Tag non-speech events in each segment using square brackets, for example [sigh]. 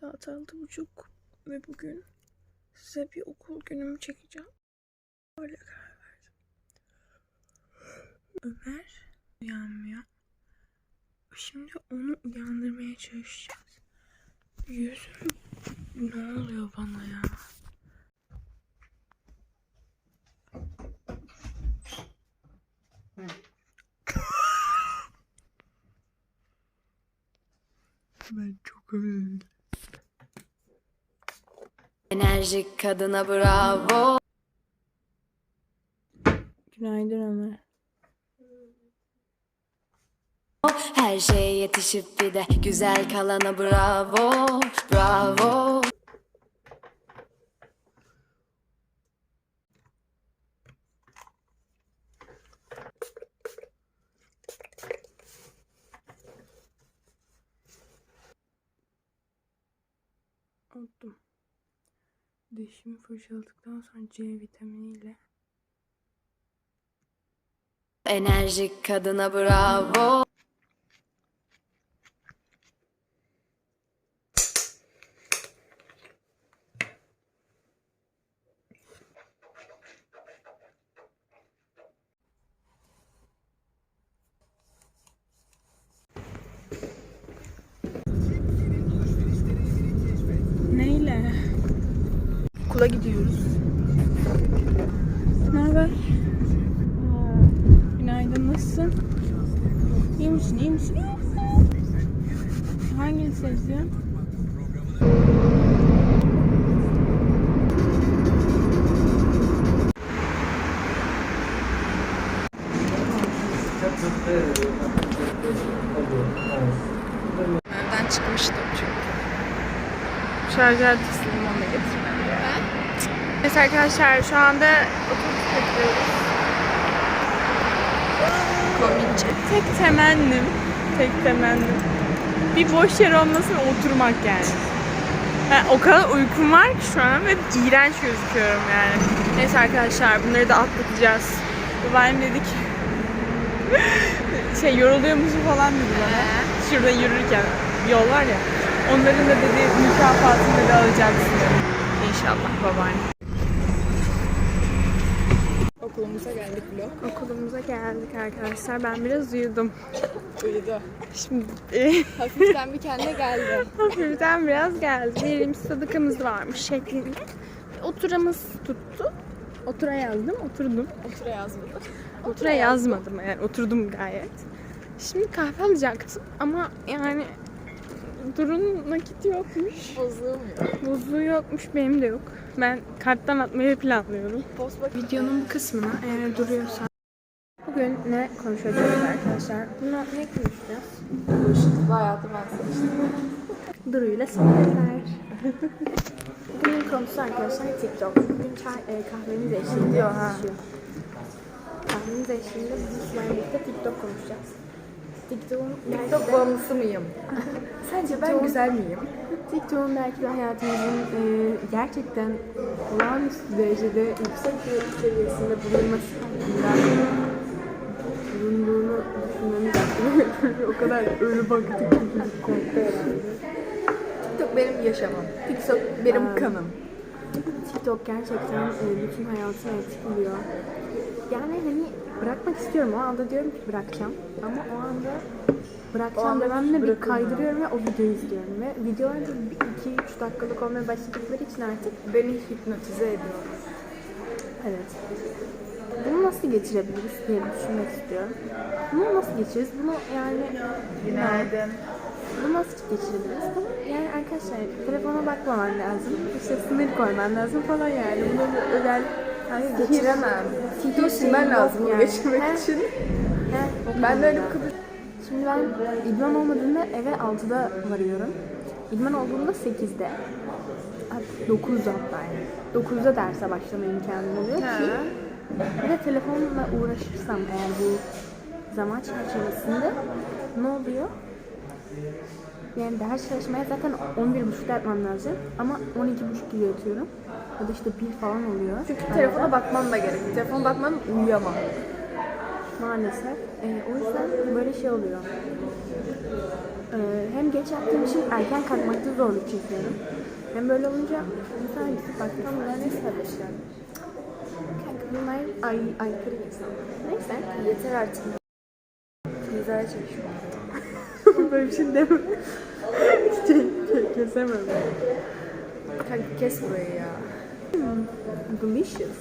Saat altı buçuk ve bugün size bir okul günümü çekeceğim. Öyle karar verdim. Ömer uyanmıyor. Şimdi onu uyandırmaya çalışacağız. Yüzüm ne oluyor bana ya? Ben çok özledim. Enerjik kadına bravo. Günaydın Ömer. Her şeye yetişip bir de güzel kalana bravo. Bravo. Unuttum. Dişimi fırçaladıktan sonra C vitaminiyle Enerjik kadına bravo. Okula gidiyoruz. Ne haber? Günaydın, nasılsın? İyi misin, iyi misin? Hangini seçtin? Evden çıkmıştım çünkü. Şarj aletiyle onu getirmem Evet arkadaşlar şu anda otobüs bekliyoruz. Tek temennim, tek temennim. Bir boş yer olmasın oturmak yani. Ben o kadar uykum var ki şu an ve iğrenç gözüküyorum yani. Neyse arkadaşlar bunları da atlatacağız. Babaannem dedi ki [laughs] şey yoruluyor musun falan dedi bana. Şurada yürürken yol var ya. Onların da dedi mükafatını da alacaksın dedi. İnşallah babaanne. Okulumuza geldik vlog. Okulumuza geldik arkadaşlar. Ben biraz uyudum. Uyudu. Şimdi [laughs] Hafiften bir kendine geldi. hafiften biraz geldi. Diyelim sadakamız varmış şeklinde. Oturamız tuttu. Otura yazdım, oturdum. Otura yazmadı. Otura yazmadım yani oturdum gayet. Şimdi kahve alacaktım ama yani Durun nakit yokmuş. Bozluğum yok. Buzluğu yokmuş, benim de yok. Ben karttan atmayı planlıyorum. Videonun bu kısmına eğer duruyorsa Bugün ne konuşacağız arkadaşlar? Buna ne konuşacağız? Bu hayatı ben seçtim. Duru ile sohbetler. [laughs] Bugünün konusu arkadaşlar TikTok. Bugün çay, e, kahvemiz eşliğinde ha. Kahvemiz eşliğinde sizlerle birlikte TikTok konuşacağız. TikTok'un belki de, bağımlısı mıyım? [laughs] Sence ben güzel miyim? TikTok'un belki de hayatımızın e, gerçekten olağanüstü derecede yüksek bir seviyesinde bulunması hakkında bulunduğunu düşünmemiz hakkında [laughs] o kadar ölü baktık ki. TikTok benim yaşamım. TikTok benim Aa. kanım. TikTok gerçekten e, bütün hayatımı etkiliyor. Yani hani bırakmak istiyorum. O anda diyorum ki bırakacağım. Ama o anda bırakacağım dememle bir kaydırıyorum ve o videoyu izliyorum. Ve videolar da 2-3 dakikalık olmaya başladıkları için artık Beni hipnotize ediyor. evet. Bunu nasıl geçirebiliriz diye düşünmek istiyorum. Bunu nasıl geçiririz? Bunu yani Günaydın. bunu nasıl geçirebiliriz? Yani arkadaşlar telefona bakmaman lazım. İşte sınır koyman lazım falan yani. Bunu bir özel Hayır Geçir- geçiremem. TikTok silmen lazım bunu geçirmek için. He, Ben de öyle bir kıvır... Şimdi ben idman olmadığında eve 6'da varıyorum. İdman olduğunda 8'de. 9'da hatta yani. 9'da derse başlama imkanım oluyor ki. Bir de telefonla uğraşırsam eğer bu zaman çerçevesinde ne oluyor? Yani ders çalışmaya zaten 11.30'da yapmam lazım. Ama 12.30 gibi yatıyorum. Ya da işte 1 falan oluyor. Çünkü Arada. telefona bakmam da gerek. Telefona bakmam uyuyamam. Maalesef. Ee, o yüzden böyle şey oluyor. Ee, hem geç yattığım için erken kalkmakta zorluk çekiyorum. Hem böyle olunca insan gidip baktım bunlar ne sarmışlar. Kanka bunlar ay, aykırı insanlar. Neyse. Yeter artık. Güzel çalışma. Bir şey deme. şey, şey, kesemem. Kanka kes burayı ya. Delicious.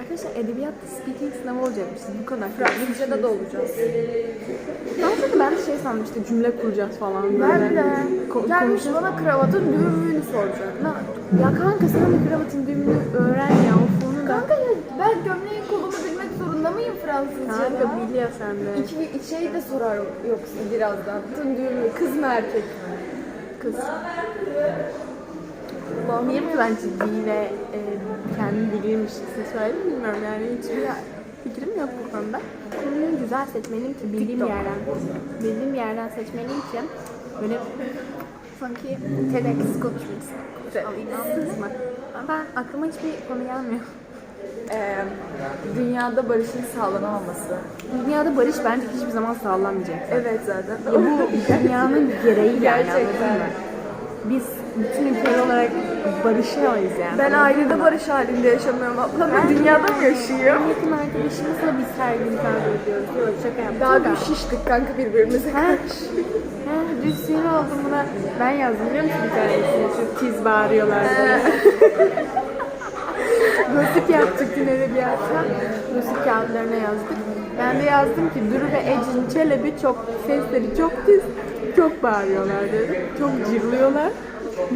Arkadaşlar edebiyatta speaking sınavı olacakmış. Bu kadar. Fransızca'da da olacağız. Daha sonra ben de şey sandım işte cümle kuracağız falan böyle. Ben de. Ko- Gelmiş konuşacağız. bana kravatın düğümünü soracak. Ne? Ya kanka sana bir kravatın düğümünü öğren ya o fonu da. Kanka ya ben gömleğin kolunu mıyım Fransızca'da? Kanka biliyor sen de. İki, şey de sorar yoksa birazdan. Tüm düğümü kız mı erkek mi? Kız. Niye mi ben ciddi ve e, kendim bilirmişsin söyledim bilmiyorum yani hiçbir fikrim yok bu konuda. Konuyu güzel seçmeliyim ki bildiğim TikTok. yerden, bildiğim yerden seçmeliyim ki böyle sanki TEDx konuşması anladınız mı? Ben aklıma hiçbir konu gelmiyor. Ee, dünyada barışın sağlanamaması. Dünyada barış bence hiçbir zaman sağlanmayacak. Evet zaten. Ya bu dünyanın gereği yani Gerçekten. mı? Biz bütün ülkeler olarak barışamayız yani. Ben ailede barış halinde yaşamıyorum. Ablam da dünyada mı yaşıyor? En yakın arkadaşımızla biz her gün kavga ediyoruz. Yok şaka yaptım Daha da. bir şiştik kanka birbirimize ha, dün sinir oldum buna. Ben yazdım biliyor musun bir tanesini? Şu tiz bağırıyorlar [laughs] Gossip yaptık yine edebiyatta. Gossip kağıtlarına yazdık. Ben de yazdım ki Duru ve Ecin Çelebi çok sesleri çok tiz, çok bağırıyorlar dedim. Çok cırlıyorlar.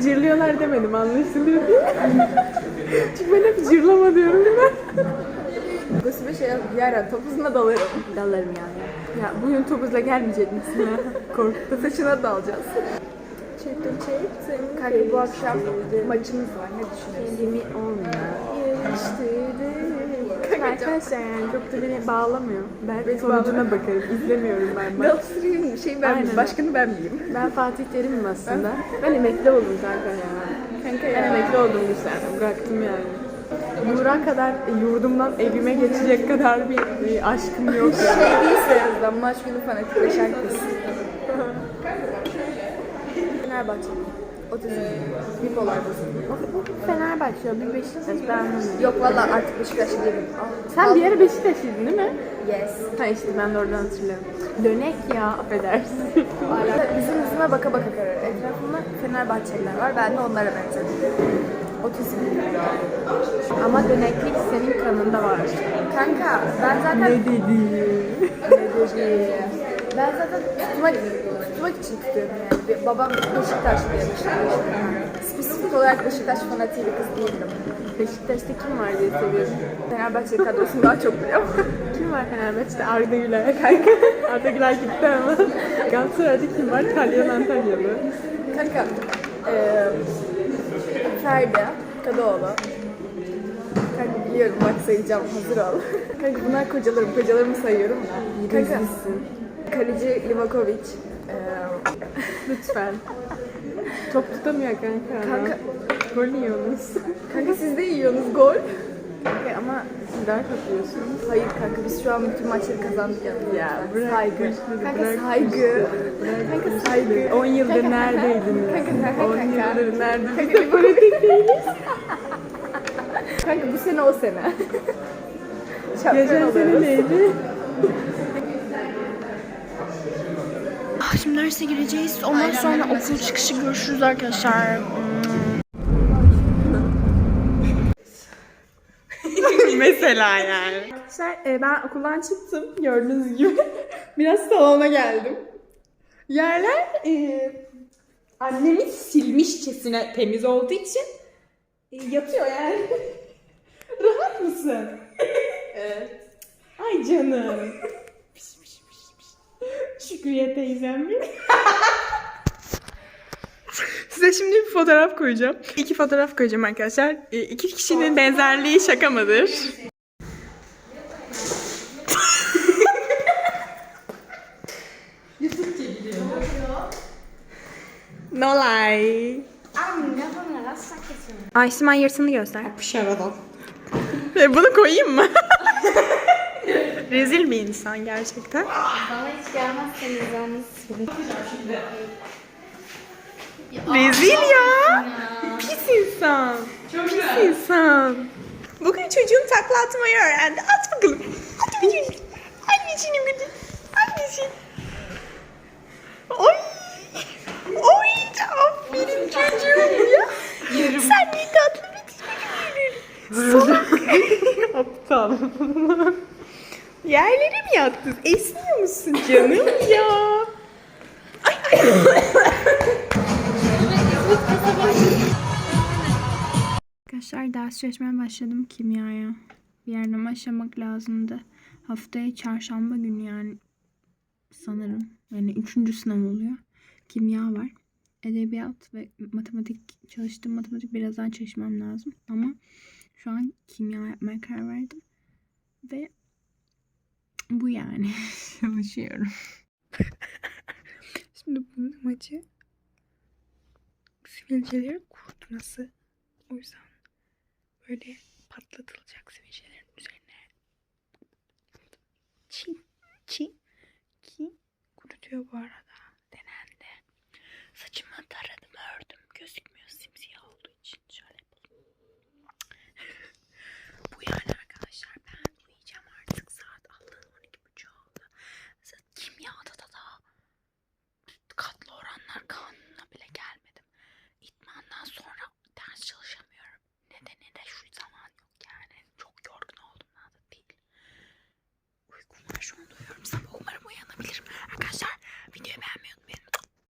Cırlıyorlar demedim anlaşılıyor diye. [laughs] Çünkü ben hep cırlama diyorum ben. [laughs] Gossip'e şey yazdım. Yaren topuzuna dalarım. Dalarım yani. Ya bugün topuzla gelmeyecek misin ya? [laughs] Korktum. Saçına dalacağız. Çektim çek. Senin bu akşam maçımız var. Ne düşünüyorsun? Kendimi olmuyor. Yetiştirdim. Arkadaşlar yani çok da beni bağlamıyor. Ben Beni sonucuna bakarım. İzlemiyorum ben. [laughs] Galatasaray'ın şey ben miyim? Başkanı ben miyim? [laughs] Ben Fatih Terim'im aslında. Ben emekli oldum kanka ya. Kanka Ben emekli oldum bu sene. Bıraktım yani. Buğra kadar yurdumdan evime geçecek kadar bir, bir aşkım yok. [laughs] Şey değilse en azından maç günü fanatikleşen kız. Fenerbahçe. Otizm. Bipolar bozukluğu. Fenerbahçe, bir Beşiktaş ben anlamıyorum. Yok valla artık Beşiktaşlı değilim. Al. Sen bir ara Beşiktaşlıydın değil mi? Yes. Ha işte ben de oradan hatırlıyorum. Dönek ya affedersin. Bizim yüzüme baka baka karar. Etrafımda Fenerbahçeliler var. Ben de onlara benzedim. Otizm. Ama döneklik senin kanında var. Kanka ben zaten... Ne dedi? Ben zaten tutmak, tutmak için tutuyorum yani. Bir- Babam Beşiktaşlı demişler. Spesifik olarak Beşiktaş fanatiği bir kız değildim. Beşiktaş'ta kim var diye soruyorum. Fenerbahçe kadrosunu daha çok biliyorum. [laughs] Kim var Fenerbahçe'de? Arda Güler kanka. [laughs] Arda Güler gitti ama. Galatasaray'da kim var? Talyan Antalyalı. Kanka, eee Ferdi Kadıoğlu. Kanka biliyorum bak sayacağım hazır ol. Kanka bunlar kocalarım, kocalarımı sayıyorum. Kanka, kaleci Livakovic. Lütfen. Top tutamıyor kanka. Kanka- Gol yiyorsunuz. kanka siz de yiyorsunuz gol. Kanka ama siz daha çok yiyorsunuz. Hayır kanka biz şu an bütün maçları kazandık yani. Ya bırak. saygı. Kanka bırak. saygı. Kanka saygı. 10 yıldır neredeydiniz? Kanka, kanka, 10 kanka. yıldır neredeydiniz? Biz de politik değiliz. Kanka bu sene o sene. [laughs] Geçen sene neydi? Şimdi derse gireceğiz. Ondan sonra okul çıkışı görüşürüz arkadaşlar. [laughs] Mesela yani. Arkadaşlar e, ben okuldan çıktım gördüğünüz gibi. [laughs] Biraz salona geldim. Yerler e, annemin silmişçesine temiz olduğu için e, yatıyor yani. [laughs] Rahat mısın? evet. Ay canım. Şükriye teyzem benim. Size şimdi bir fotoğraf koyacağım. İki fotoğraf koyacağım arkadaşlar. E, İki kişinin benzerliği şaka mıdır? No lie. Aysiman yarısını göster. Pişer adam. E, bunu koyayım mı? [laughs] bir insan gerçekten. Bana hiç gelmezseniz yalnız Rezil ya. Pis insan. Pis insan. Bugün çocuğum takla atmayı öğrendi. At bakalım. Hadi bakalım. Anneciğim gidi. Anneciğim. Oy. Oy. Aferin çocuğum ya. Sen ne tatlı bir çocuğum. [laughs] Aptal. Yerlere mi yattın? Esniyor musun canım ya? Arkadaşlar ders çalışmaya başladım kimyaya. Bir yerden başlamak lazımdı. Haftaya çarşamba günü yani sanırım. Yani üçüncü sınav oluyor. Kimya var. Edebiyat ve matematik çalıştım. Matematik birazdan çalışmam lazım. Ama şu an kimya yapmaya karar verdim. Ve bu yani. [laughs] Çalışıyorum. [laughs] Şimdi bunun amacı sivilceleri kurutması. O yüzden böyle patlatılacak sivilcelerin üzerine çi çi ki kurutuyor bu arada.